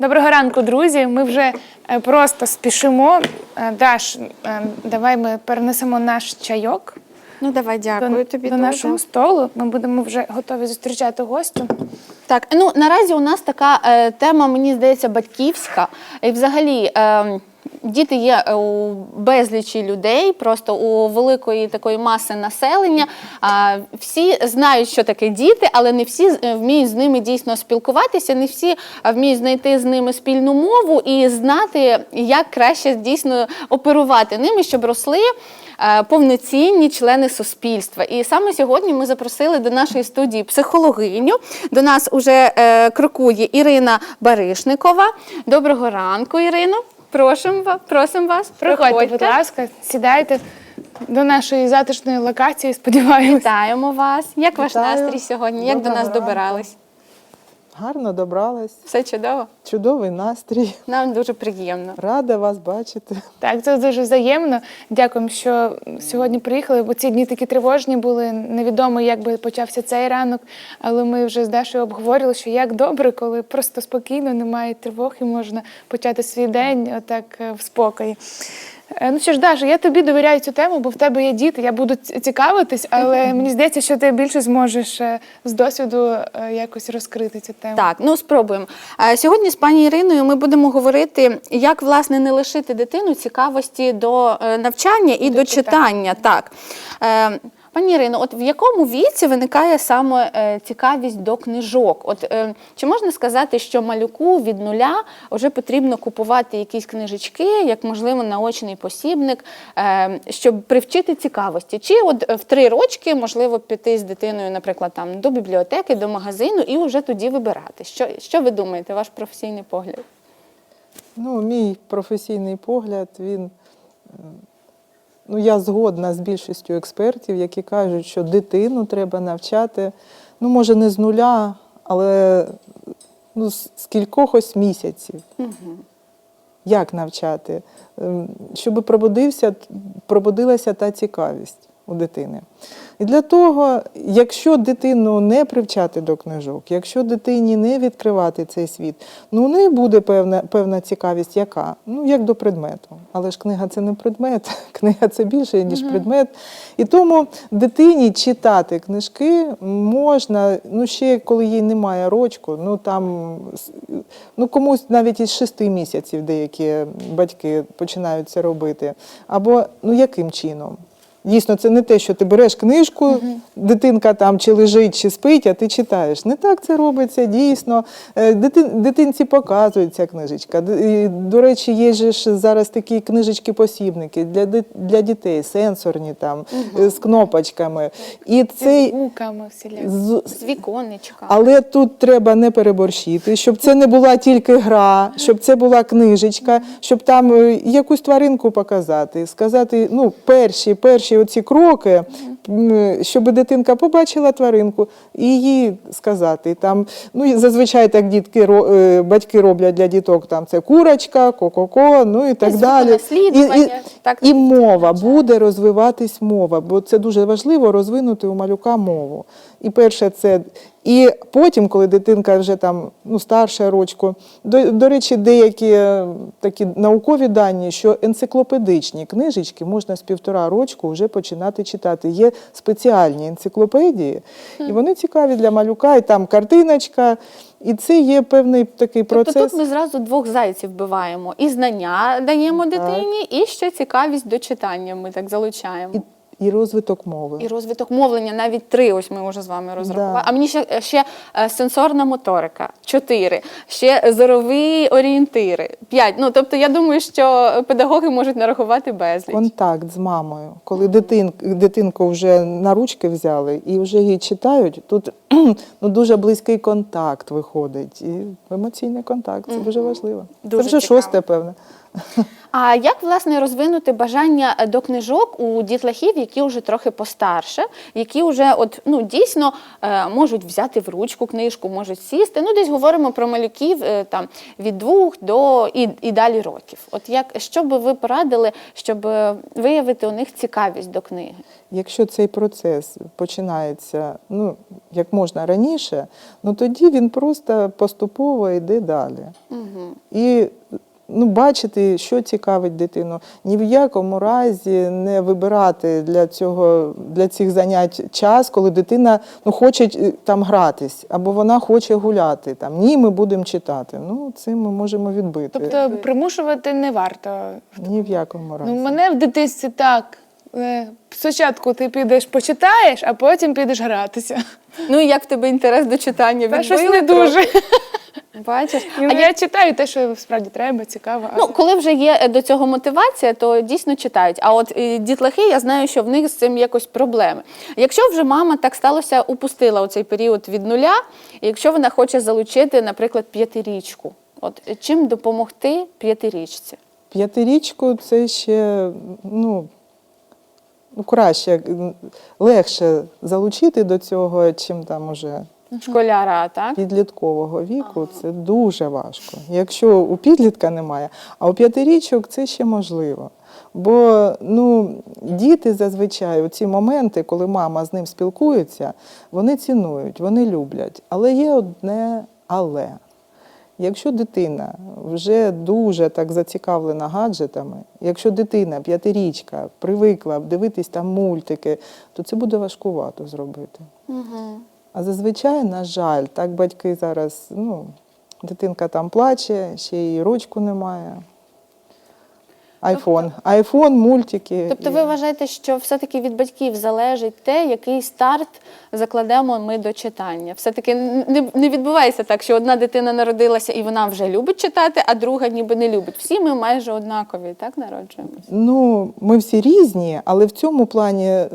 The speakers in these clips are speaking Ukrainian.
Доброго ранку, друзі. Ми вже е, просто спішимо. Е, Даш, е, давай ми перенесемо наш чайок Ну давай, дякую до, тобі до дуже. нашого столу. Ми будемо вже готові зустрічати гостю. Так, ну наразі у нас така е, тема, мені здається, батьківська. І взагалі. Е, Діти є е, у безлічі людей, просто у великої такої маси населення. Всі знають, що таке діти, але не всі е, вміють з ними дійсно спілкуватися, не всі вміють знайти з ними спільну мову і знати, як краще дійсно оперувати ними, щоб росли е, повноцінні члени суспільства. І саме сьогодні ми запросили до нашої студії психологиню. До нас уже крокує Ірина Баришникова. Доброго ранку, Ірино. Просимо вас, просимо вас. Приходьте, будь ласка, сідайте до нашої затишної локації. Сподіваємось. Вітаємо вас. Як ваш Вітаю. настрій сьогодні? Як до нас добирались? Гарно добралась, Все чудово? чудовий настрій. Нам дуже приємно. Рада вас бачити. Так, це дуже взаємно. Дякуємо, що сьогодні приїхали, бо ці дні такі тривожні були. Невідомо, як би почався цей ранок. Але ми вже з Дашою обговорили, що як добре, коли просто спокійно, немає тривог і можна почати свій день отак е, в спокої. Е, Ну що ж, Даша, я тобі довіряю цю тему, бо в тебе є діти, я буду цікавитись, але мені здається, що ти більше зможеш е, з досвіду е, якось розкрити цю тему. Так, ну спробуємо. Сьогодні з пані Іриною ми будемо говорити, як власне не лишити дитину цікавості до навчання і до, читання. Так. Пані Ірино, от в якому віці виникає саме е, цікавість до книжок? От е, чи можна сказати, що малюку від нуля вже потрібно купувати якісь книжечки, як можливо наочний посібник, е, щоб привчити цікавості? Чи от в три рочки можливо піти з дитиною, наприклад, там до бібліотеки, до магазину і вже тоді вибирати? Що, що ви думаєте, ваш професійний погляд? Ну, мій професійний погляд, він. Ну, я згодна з більшістю експертів, які кажуть, що дитину треба навчати, ну, може, не з нуля, але ну, з кількохось кількох ось місяців. Як навчати? Ем, Щоб пробудився, пробудилася та цікавість у дитини. І для того, якщо дитину не привчати до книжок, якщо дитині не відкривати цей світ, ну у неї буде певна, певна цікавість, яка? Ну, як до предмету. Але ж книга це не предмет, книга це більше, ніж предмет. І тому дитині читати книжки можна, ну ще коли їй немає рочку, ну там ну комусь навіть із шести місяців деякі батьки починають це робити. Або ну яким чином? Дійсно, це не те, що ти береш книжку, дитинка там чи лежить, чи спить, а ти читаєш. Не так це робиться, дійсно. Е, Дитин, дитинці показується книжечка. До речі, є ж зараз такі книжечки-посібники для, для дітей, сенсорні там, е, з кнопочками. І Зі цей звуками з- З віконечка. але тут треба не переборщити, щоб це не була тільки гра, щоб це була книжечка, щоб там е, якусь тваринку показати, сказати, ну, перші, перші оці кроки, щоб дитинка побачила тваринку і їй сказати. Там, ну, зазвичай так дітки, е, батьки роблять для діток, там це курочка, ко-ко-ко, ну і так далі. звуконаслідування, так, і мова буде розвиватись мова, бо це дуже важливо розвинути у малюка мову. І перше це. І потім, коли дитинка вже там ну, старша рочку, до, до речі, деякі е, такі наукові дані, що енциклопедичні книжечки можна з півтора рочку вже починати читати. Є спеціальні енциклопедії, і вони цікаві для малюка, і там картиночка, і це є певний такий процес. Тобто тут ми зразу двох зайців вбиваємо. І знання даємо Так. дитині, і ще цікавість до читання ми так залучаємо. і, і розвиток мови. І розвиток мовлення навіть три. Ось ми вже з вами розрахували. Да. А мені ще, ще е, сенсорна моторика, чотири, ще зорові орієнтири, п'ять. Ну тобто, я думаю, що педагоги можуть нарахувати безліч. Контакт з мамою. Коли дитин, дитинку вже на ручки взяли і вже її читають, тут ну, дуже близький контакт виходить. І емоційний контакт це дуже важливо. Дуже це вже цікаво. шосте, певне. А як власне розвинути бажання е, до книжок у дітлахів, які вже трохи постарше, які вже от ну дійсно е, можуть взяти в ручку книжку, можуть сісти. Ну, десь говоримо про малюків е, там від двох до і, і далі років. От як що би ви порадили, щоб виявити у них цікавість до книги? Якщо цей процес починається ну, як можна раніше, ну тоді він просто поступово йде далі. Угу. І ну, бачити, що цікавить дитину. Ні в якому разі не вибирати для цього для цих занять час, коли дитина ну, хоче е, там гратись, або вона хоче гуляти. Там ні, ми будемо читати. Ну, цим ми можемо відбити. Тобто примушувати не варто. Ні в якому разі. Ну, мене в дитинстві так. е, Спочатку ти підеш почитаєш, а потім підеш гратися. Ну і як в тебе інтерес до читання? Та щось не трохи? дуже. Бачиш? А я читаю те, що справді треба, цікаво. Ну, коли вже є е, до цього мотивація, то дійсно читають. А от е, дітлахи, я знаю, що в них з цим якось проблеми. Якщо вже мама так сталося, упустила цей період від нуля, якщо вона хоче залучити, наприклад, п'ятирічку, от е, чим допомогти п'ятирічці? П'ятирічку це ще ну, ну, краще, легше залучити до цього, чим там уже Школяра, так? підліткового віку. Це дуже важко. Якщо у підлітка немає, а у п'ятирічок це ще можливо. Бо ну, діти зазвичай у ці моменти, коли мама з ним спілкується, вони цінують, вони люблять. Але є одне але. Якщо дитина вже дуже так зацікавлена гаджетами, якщо дитина п'ятирічка привикла дивитись там мультики, то це буде важкувато зробити. Угу. А зазвичай, на жаль, так батьки зараз, ну, дитинка там плаче, ще й ручку немає. Айфон. Айфон, мультики. Тобто ви вважаєте, що все-таки від батьків залежить те, який старт закладемо ми до читання. Все-таки не, не відбувається так, що одна дитина народилася і вона вже любить читати, а друга ніби не любить. Всі ми майже однакові, так народжуємося. Ну, ми всі різні, але в цьому плані е,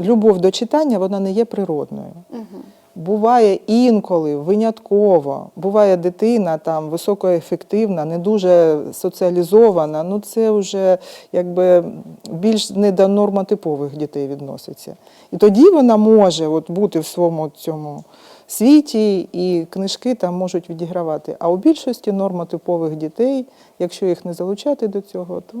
любов до читання вона не є природною. Угу. Буває інколи, винятково. Буває дитина там високоефективна, не дуже соціалізована. Ну це вже якби більш не до нормотипових дітей відноситься. І тоді вона може от бути в своєму цьому світі, і книжки там можуть відігравати. А у більшості нормотипових дітей, якщо їх не залучати до цього, то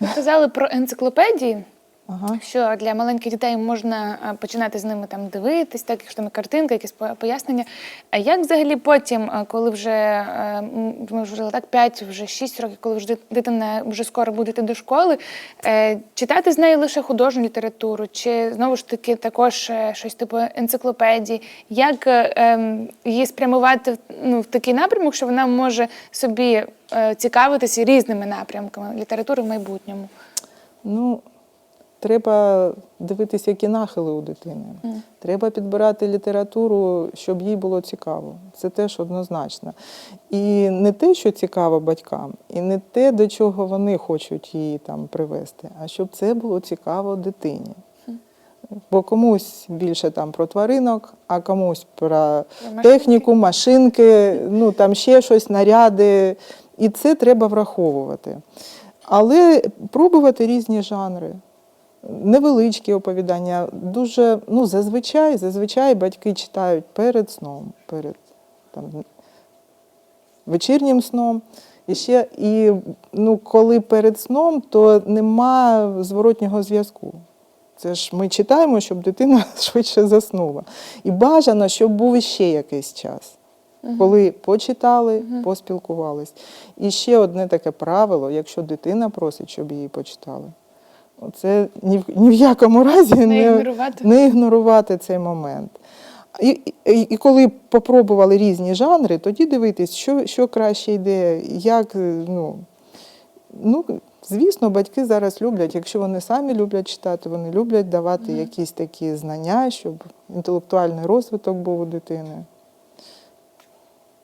Ви казали про енциклопедії. Ага. що для маленьких дітей можна починати з ними там дивитись, так якщо там картинка, якісь пояснення. А як взагалі потім, коли вже е, ми вже так 5, вже 6 років, коли вже дитина вже скоро буде йти до школи, е, читати з нею лише художню літературу, чи знову ж таки також е, щось типу енциклопедії? Як ем, її спрямувати ну, в такий напрямок, що вона може собі цікавитися різними напрямками літератури в майбутньому? Ну, треба дивитися, які нахили у дитини. Треба підбирати літературу, щоб їй було цікаво. Це теж однозначно. І не те, що цікаво батькам, і не те, до чого вони хочуть її там привести, а щоб це було цікаво дитині. Бо комусь більше там про тваринок, а комусь про машинки. техніку, машинки, ну там ще щось, наряди. І це треба враховувати. Але пробувати різні жанри. Невеличкі оповідання. Дуже, ну, зазвичай, зазвичай батьки читають перед сном, перед там, вечірнім сном. І ще, і, ну, коли перед сном, то нема зворотнього зв'язку. Це ж ми читаємо, щоб дитина швидше заснула. І бажано, щоб був ще якийсь час, коли почитали, поспілкувались. І ще одне таке правило: якщо дитина просить, щоб її почитали, це ні в, ні в якому разі Не не, ігнорувати. не ігнорувати цей момент. І, і, і коли попробували різні жанри, тоді дивитись, що, що краще йде, як, ну, ну, звісно, батьки зараз люблять, якщо вони самі люблять читати, вони люблять давати якісь такі знання, щоб інтелектуальний розвиток був у дитини.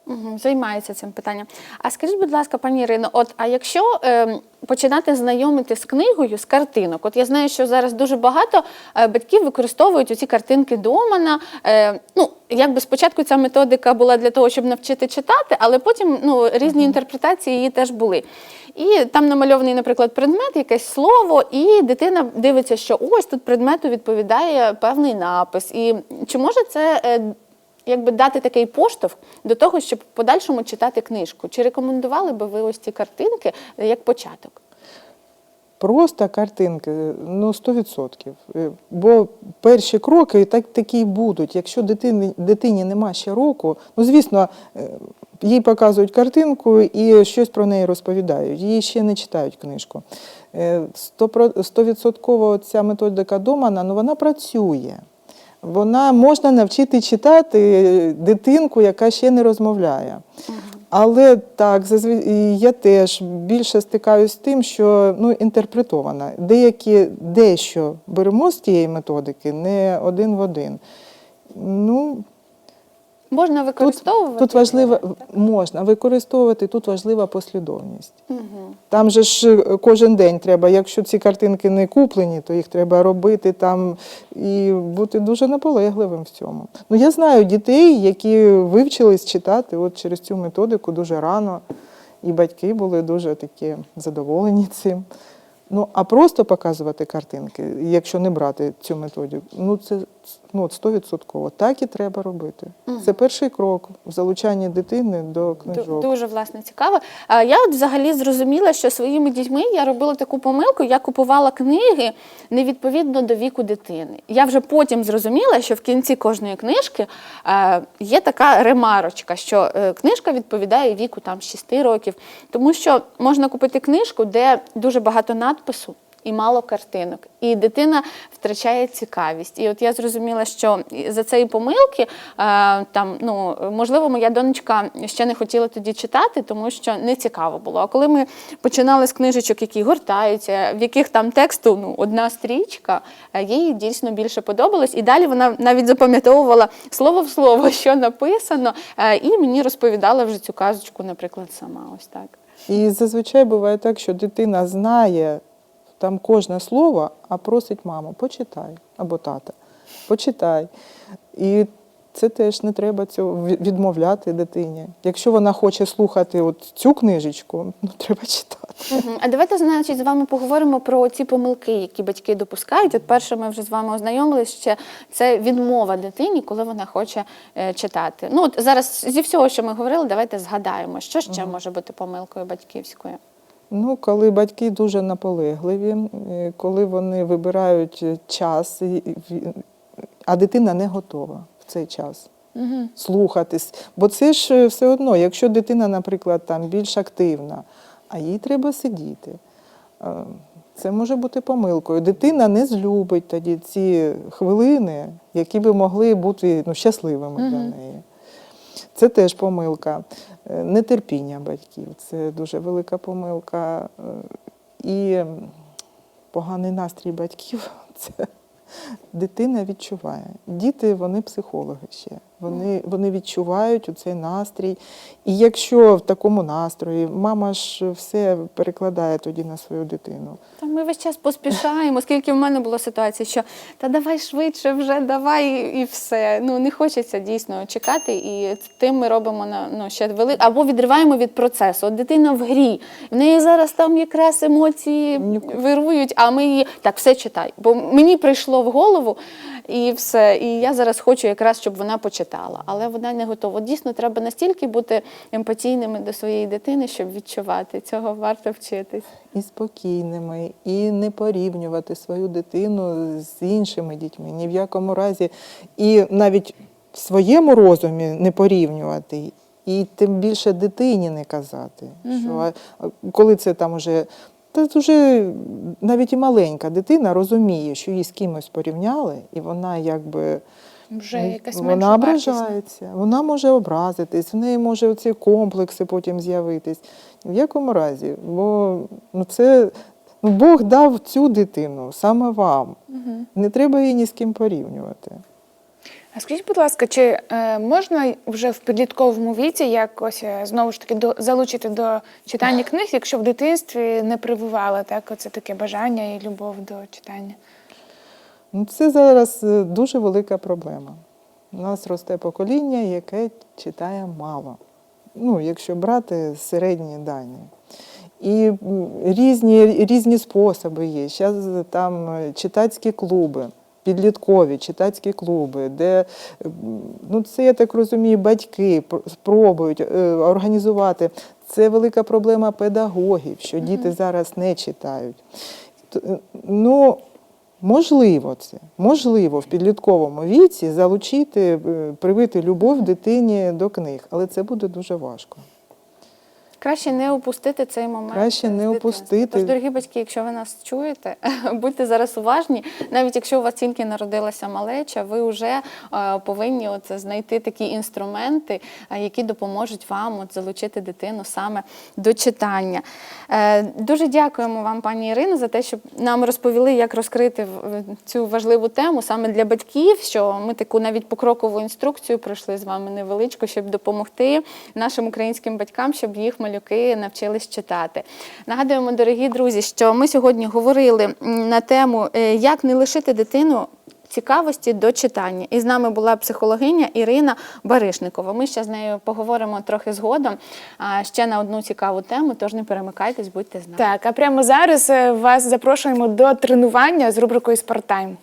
Угу, займається цим питанням. А скажіть, будь ласка, пані Ірино, от а якщо е, починати знайомити з книгою з картинок, от я знаю, що зараз дуже багато е, батьків використовують оці картинки Домана. Е, ну, якби спочатку ця методика була для того, щоб навчити читати, але потім ну, різні інтерпретації її теж були. І там намальований, наприклад, предмет, якесь слово, і дитина дивиться, що ось тут предмету відповідає певний напис. І чи може це е, якби дати такий поштовх до того, щоб в подальшому читати книжку? Чи рекомендували би ви ось ці картинки е, як початок? Просто картинки, ну 100%. Е, Бо перші кроки так, такі будуть. Якщо дитині, дитині нема ще року, ну звісно, е, їй показують картинку і щось про неї розповідають. Їй ще не читають книжку. Е, стопро- Стовідсотково ця методика Домана, ну вона працює. Вона можна навчити читати дитинку, яка ще не розмовляє. Але так, я теж більше стикаюсь з тим, що ну, інтерпретована. Деякі дещо беремо з тієї методики, не один в один. Ну, Можна використовувати? тут важливо, можна використовувати, тут важлива послідовність. Там же ж е, кожен день треба, якщо ці картинки не куплені, то їх треба робити там і бути дуже наполегливим в цьому. Ну я знаю дітей, які вивчились читати от через цю методику дуже рано, і батьки були дуже такі задоволені цим. Ну, а просто показувати картинки, якщо не брати цю методику, ну це ну, от 100%. Так і треба робити. Це перший крок в залучанні дитини до книжок. Дуже власне цікаво. А Я от взагалі зрозуміла, що своїми дітьми я робила таку помилку, я купувала книги невідповідно до віку дитини. Я вже потім зрозуміла, що в кінці кожної книжки є така ремарочка, що е, книжка відповідає віку там 6 років, тому що можна купити книжку, де дуже багато надпису. І мало картинок, і дитина втрачає цікавість. І от я зрозуміла, що за цієї помилки е, там ну можливо, моя донечка ще не хотіла тоді читати, тому що не цікаво було. А коли ми починали з книжечок, які гортаються, в яких там тексту ну одна стрічка, е, їй дійсно більше подобалось. І далі вона навіть запам'ятовувала слово в слово, що написано, е, і мені розповідала вже цю казочку, наприклад, сама. Ось так. І зазвичай буває так, що дитина знає там кожне слово, а просить маму, почитай або тата, почитай. І це теж не треба цього відмовляти дитині. Якщо вона хоче слухати от цю книжечку, ну треба читати. Мгм. А давайте, значить, з вами поговоримо про ці помилки, які батьки допускають. От перше, ми вже з вами ознайомилися, ще це відмова дитині, коли вона хоче е, читати. Ну, от зараз зі всього, що ми говорили, давайте згадаємо, що ще може бути помилкою батьківською. Ну, коли батьки дуже наполегливі, е, коли вони вибирають час, а дитина не готова в цей час. Угу. слухатись. Бо це ж е, все одно, якщо дитина, наприклад, там більш активна, а їй треба сидіти. е, Це може бути помилкою. Дитина не злюбить тоді ці хвилини, які би могли бути ну, щасливими для неї. Це теж помилка. Е, Нетерпіння батьків це дуже велика помилка. Е, І поганий настрій батьків це дитина відчуває. Діти вони психологи ще. Вони, вони відчувають цей настрій. І якщо в такому настрої мама ж все перекладає тоді на свою дитину. Та ми весь час поспішаємо, оскільки в мене була ситуація, що та давай швидше вже, давай і все. Ну не хочеться дійсно чекати, і тим ми робимо на ну ще вели або відриваємо від процесу. От дитина в грі, в неї зараз там якраз емоції вирують, а ми її так все читай. Бо мені прийшло в голову і все. І я зараз хочу якраз, щоб вона почитала, але вона не готова. Дійсно, треба настільки бути емпатійними до своєї дитини, щоб відчувати. Цього варто вчитись. І спокійними, і не порівнювати свою дитину з іншими дітьми, ні в якому разі. І навіть в своєму розумі не порівнювати. І тим більше дитині не казати, що а, а коли це там уже, та вже навіть і маленька дитина розуміє, що її з кимось порівняли, і вона якби Вже якась вона ображається, вона може образитись, в неї може ці комплекси потім з'явитись. В якому разі, бо ну, це ну, Бог дав цю дитину саме вам. Не треба її ні з ким порівнювати. А скажіть, будь ласка, чи е, можна вже в підлітковому віці якось е, знову ж таки до, залучити до читання книг, якщо в дитинстві не прививали так, оце таке бажання і любов до читання? Ну, Це зараз е, дуже велика проблема. У нас росте покоління, яке читає мало. Ну, якщо брати середні дані. І м, різні, різні способи є. Зараз там е, читацькі клуби, підліткові читацькі клуби, де ну, це, я так розумію, батьки пр- спробують е, організувати. Це велика проблема педагогів, що діти зараз не читають. Е, Ну, Можливо, це можливо в підлітковому віці залучити, е, привити любов дитині до книг, але це буде дуже важко. Краще не упустити цей момент. Краще не упустити. Тож, дорогі батьки, якщо ви нас чуєте, будьте зараз уважні. Навіть якщо у вас тільки народилася малеча, ви вже е, повинні от знайти такі інструменти, е, які допоможуть вам от залучити дитину саме до читання. Е, Дуже дякуємо вам, пані Ірино, за те, що нам розповіли, як розкрити цю важливу тему саме для батьків. Що ми таку навіть покрокову інструкцію пройшли з вами невеличку, щоб допомогти нашим українським батькам, щоб їх малюки навчились читати. Нагадуємо, дорогі друзі, що ми сьогодні говорили на тему, е, як не лишити дитину. Цікавості до читання. І з нами була психологиня Ірина Баришникова. Ми ще з нею поговоримо трохи згодом ще на одну цікаву тему, тож не перемикайтесь, будьте з нами. Так, а прямо зараз е, вас запрошуємо до тренування з рубрикою Спорттайм.